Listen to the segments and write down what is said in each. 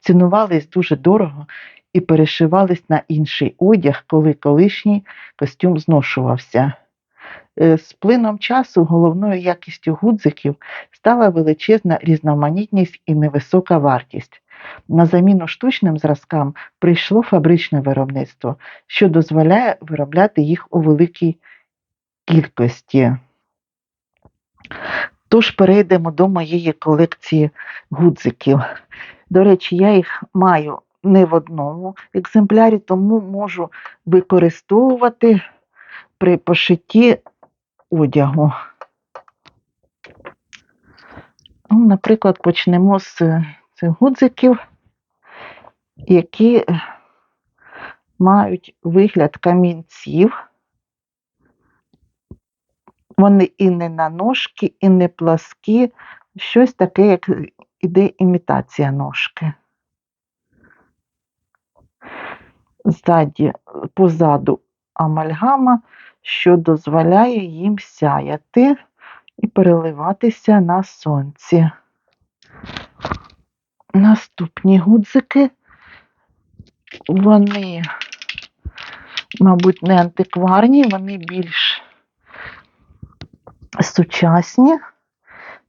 цінувались дуже дорого і перешивались на інший одяг, коли колишній костюм зношувався. Е, З плином часу головною якістю гудзиків стала величезна різноманітність і невисока вартість. На заміну штучним зразкам прийшло фабричне виробництво, що дозволяє виробляти їх у великій кількості. Тож перейдемо до моєї колекції гудзиків. До речі, я їх маю не в одному екземплярі, тому можу використовувати при пошитті одягу. Ну, Наприклад, почнемо з цих гудзиків, які мають вигляд камінців. Вони і не на ножки, і не пласкі, щось таке, як іде імітація ножки. Ззаді, позаду амальгама, що дозволяє їм сяяти і переливатися на сонці. Наступні гудзики, вони, мабуть, не антикварні, вони більш сучасні.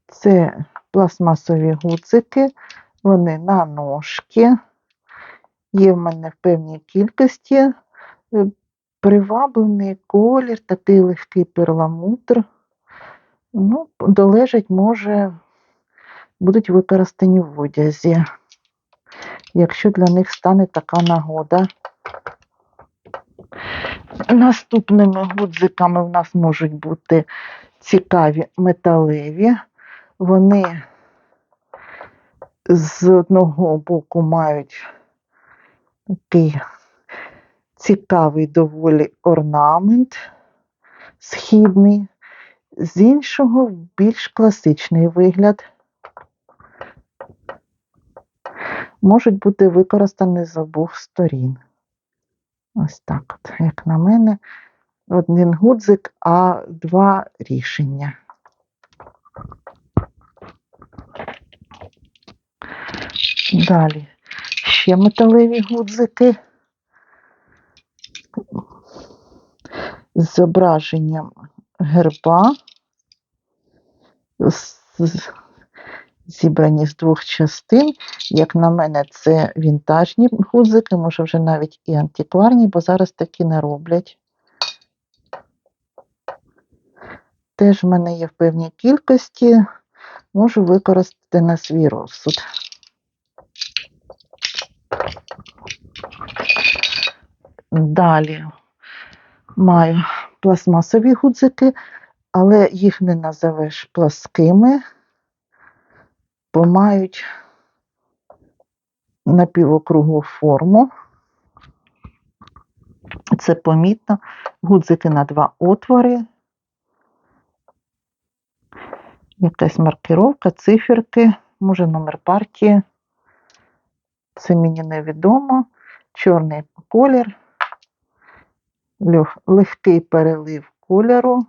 Це пластмасові гудзики, вони на ножки. Є в мене в певній кількості е, приваблений колір, такий легкий перламутр. Ну, долежить, може, будуть використані в одязі, якщо для них стане така нагода. Наступними гудзиками в нас можуть бути цікаві металеві. Вони з одного боку мають такий цікавий доволі орнамент східний, з іншого більш класичний вигляд. Можуть бути використані з обох сторін. Ось так, от, як на мене, один гудзик, а два рішення. Далі ще металеві гудзики з зображенням герба, зібрані з двох частин. Як на мене, це вінтажні гудзики, може вже навіть і антикварні, бо зараз такі не роблять. Теж в мене є в певній кількості, можу використати на свій розсуд. Далі маю пластмасові гудзики, але їх не назовеш пласкими, бо мають напівокруглу форму. Це помітно. Гудзики на два отвори. Якась маркировка, циферки, може номер партії. Це мені невідомо. Чорний колір, легкий перелив кольору.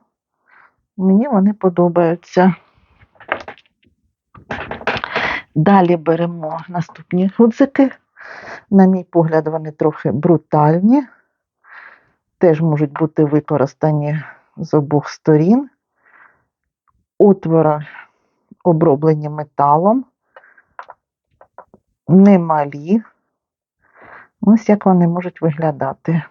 Мені вони подобаються. Далі беремо наступні гудзики. На мій погляд, вони трохи брутальні, теж можуть бути використані з обох сторін. Отвори оброблені металом, немалі. Ось як вони можуть виглядати.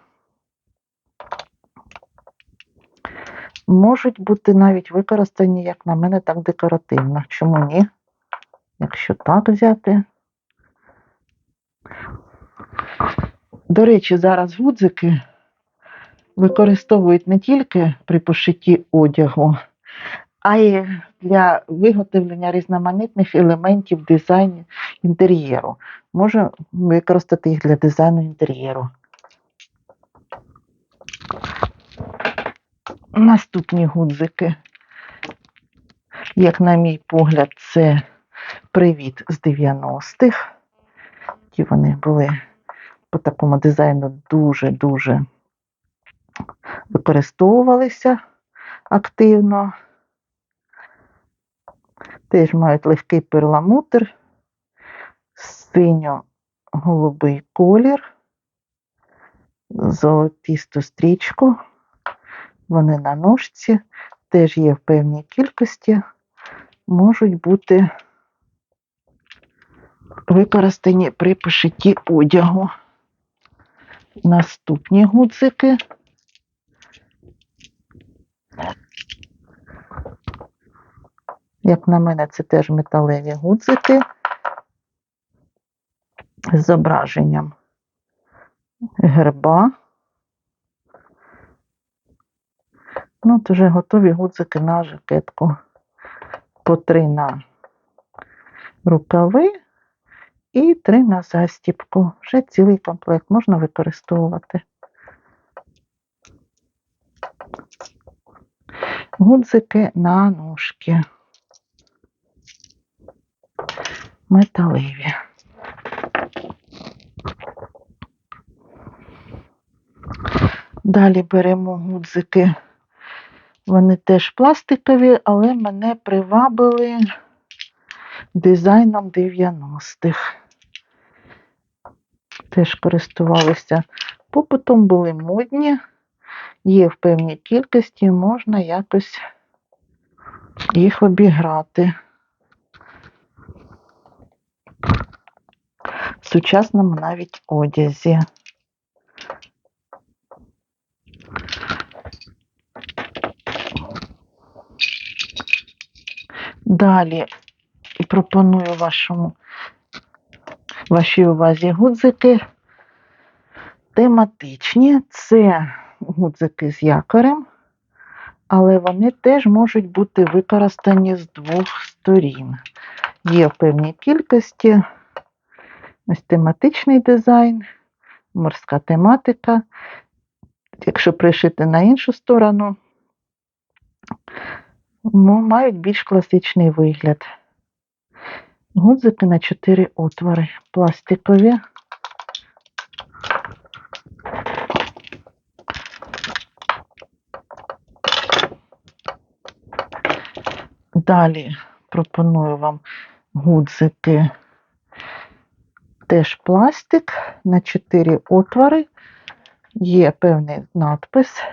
Можуть бути навіть використані, як на мене, так декоративно. Чому ні? Якщо так взяти. До речі, зараз гудзики використовують не тільки при пошитті одягу, а й для виготовлення різноманітних елементів дизайну інтер'єру. Можна використати їх для дизайну інтер'єру. Наступні гудзики, як на мій погляд, це привіт з 90-х. Ті вони були по такому дизайну дуже-дуже використовувалися активно. Теж мають легкий перламутр, синьо-голубий колір, золотисту стрічку. Вони на ножці, теж є в певній кількості, можуть бути використані при пошитті одягу. Наступні гудзики. Як на мене, це теж металеві гудзики з зображенням герба. Ну, от вже готові гудзики на жакетку. По три на рукави і три на застіпку. Вже цілий комплект можна використовувати. Гудзики на ножки. Металеві. Далі беремо гудзики. Вони теж пластикові, але мене привабили дизайном 90-х. Теж користувалися попитом, були модні, є в певній кількості, можна якось їх обіграти. В сучасному навіть одязі. Далі пропоную вашому, вашій увазі гудзики тематичні. Це гудзики з якорем, але вони теж можуть бути використані з двох сторін. Є в певній кількості ось тематичний дизайн, морська тематика. Якщо пришити на іншу сторону, мають більш класичний вигляд. Гудзики на 4 отвори, пластикові. Далі пропоную вам гудзики. Теж пластик на 4 отвори. Є певний надпис.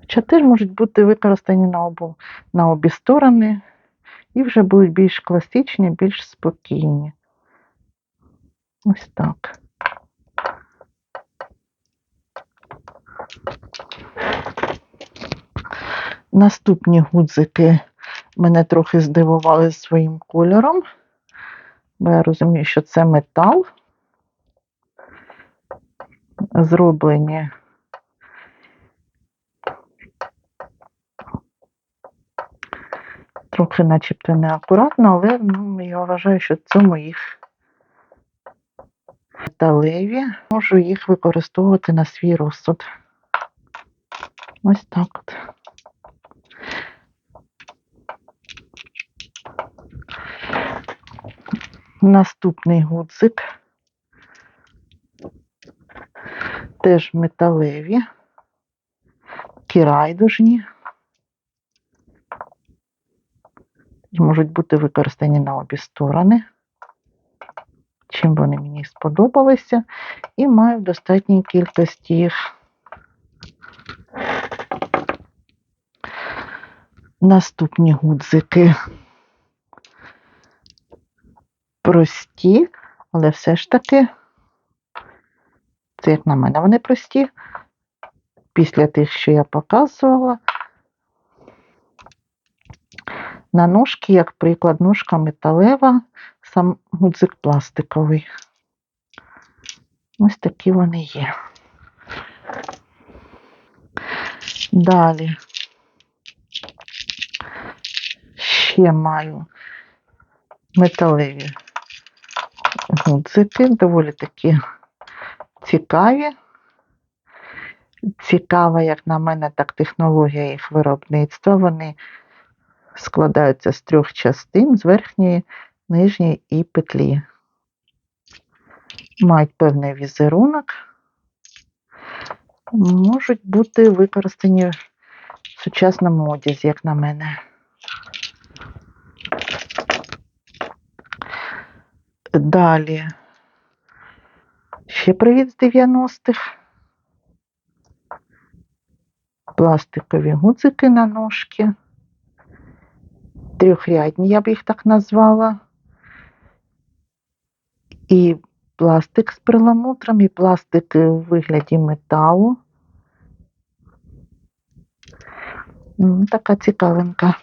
Хоча можуть бути використані на, обу, на обі сторони і вже будуть більш класичні, більш спокійні. Ось так. Наступні гудзики мене трохи здивували своїм кольором, бо я розумію, що це метал. Зроблені трохи начебто неакуратно, але ну, я вважаю, що в цьому їх металеві. Можу їх використовувати на свій розсуд. Ось так от. Наступний гудзик. Теж металеві, такі райдужні. Можуть бути використані на обі сторони. Чим вони мені сподобалися, і маю в достатній кількості їх. Наступні гудзики прості, але все ж таки, це як на мене, вони прості. Після тих, що я показувала. На ножки, як приклад, ножка металева, сам гудзик пластиковий. Ось такі вони є. Далі ще маю металеві гудзики, доволі такі цікаві. Цікава, як на мене, так технологія їх виробництва. Вони складаються з трьох частин з верхньої, нижньої і петлі. Мають певний візерунок, можуть бути використані в сучасному одязі, як на мене. Далі. Ще привіт з 90-х. Пластикові гудзики на ножки. Трьохрядні, я б їх так назвала. І пластик з перламутром, і пластик у вигляді металу. Така цікавинка.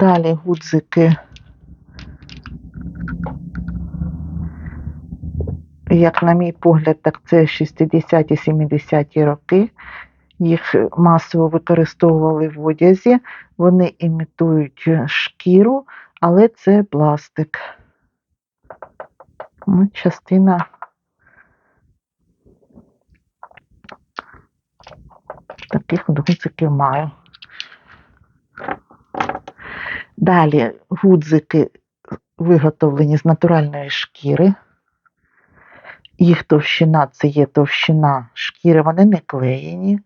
Далі гудзики. Як на мій погляд, так це 60-ті, 70-ті роки. Їх масово використовували в одязі. Вони імітують шкіру, але це пластик. Ну, частина таких от гудзиків маю. Далі гудзики виготовлені з натуральної шкіри. Їх товщина це є товщина шкіри, вони не клеєні.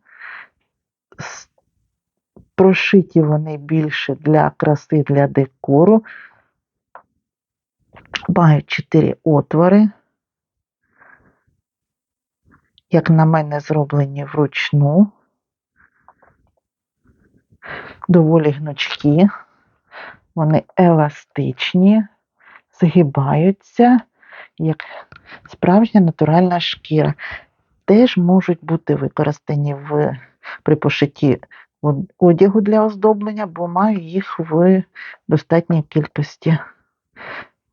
Прошиті вони більше для краси, для декору. Мають чотири отвори. Як на мене, зроблені вручну. Доволі гнучкі. Вони еластичні, згибаються, як справжня натуральна шкіра. Теж можуть бути використані в, при пошитті одягу для оздоблення, бо маю їх в достатній кількості.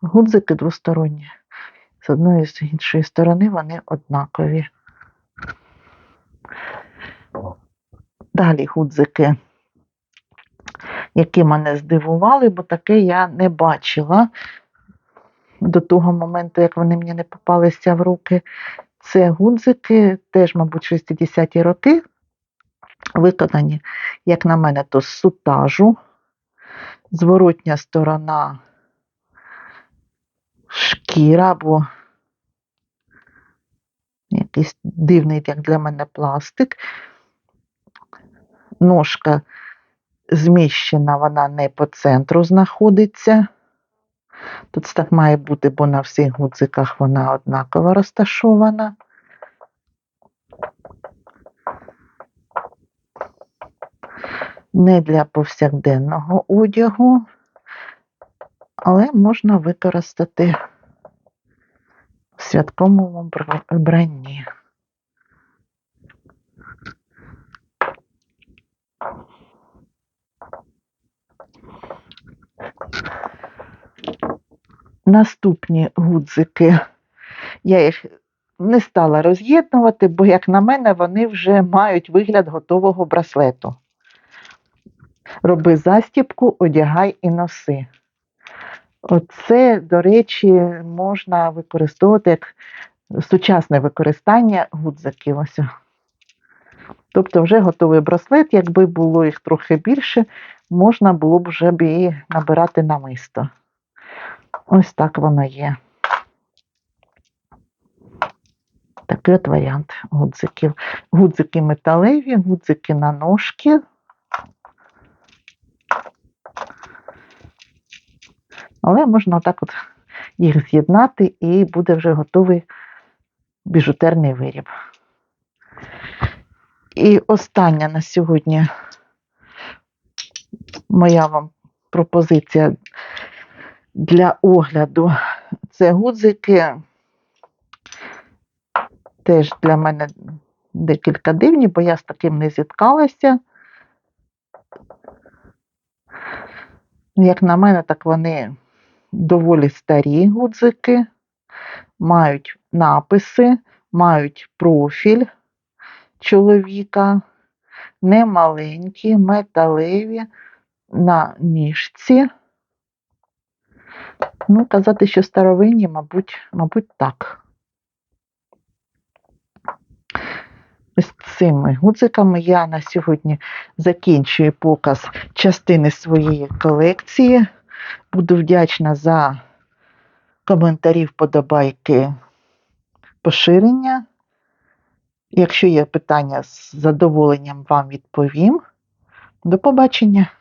Гудзики двосторонні. З одної і з іншої сторони вони однакові. Далі гудзики, які мене здивували, бо таке я не бачила до того моменту, як вони мені не попалися в руки. Це гудзики, теж, мабуть, 60-ті роки, виконані, як на мене, то з сутажу. Зворотня сторона шкіра або якийсь дивний, як для мене, пластик. Ножка зміщена, вона не по центру знаходиться. Тут так має бути, бо на всіх гудзиках вона однаково розташована. Не для повсякденного одягу, але можна використати в святковому вбра- вбранні. Наступні гудзики. Я їх не стала роз'єднувати, бо, як на мене, вони вже мають вигляд готового браслету. Роби застібку, одягай і носи. Оце, до речі, можна використовувати як сучасне використання гудзиків. Тобто вже готовий браслет, якби було їх трохи більше, можна було б вже б і набирати намисто. Ось так воно є. Такий от варіант гудзиків. Гудзики металеві, гудзики на ножки. Але можна отак от їх з'єднати і буде вже готовий біжутерний виріб. І остання на сьогодні моя вам пропозиція для огляду. Це гудзики. Теж для мене декілька дивні, бо я з таким не зіткалася. Як на мене, так вони доволі старі гудзики, мають написи, мають профіль чоловіка, не маленькі, металеві на ніжці. Ну, казати, що старовинні, мабуть, мабуть, так. Ось цими гудзиками я на сьогодні закінчую показ частини своєї колекції. Буду вдячна за коментарі, вподобайки, поширення. Якщо є питання, з задоволенням вам відповім. До побачення!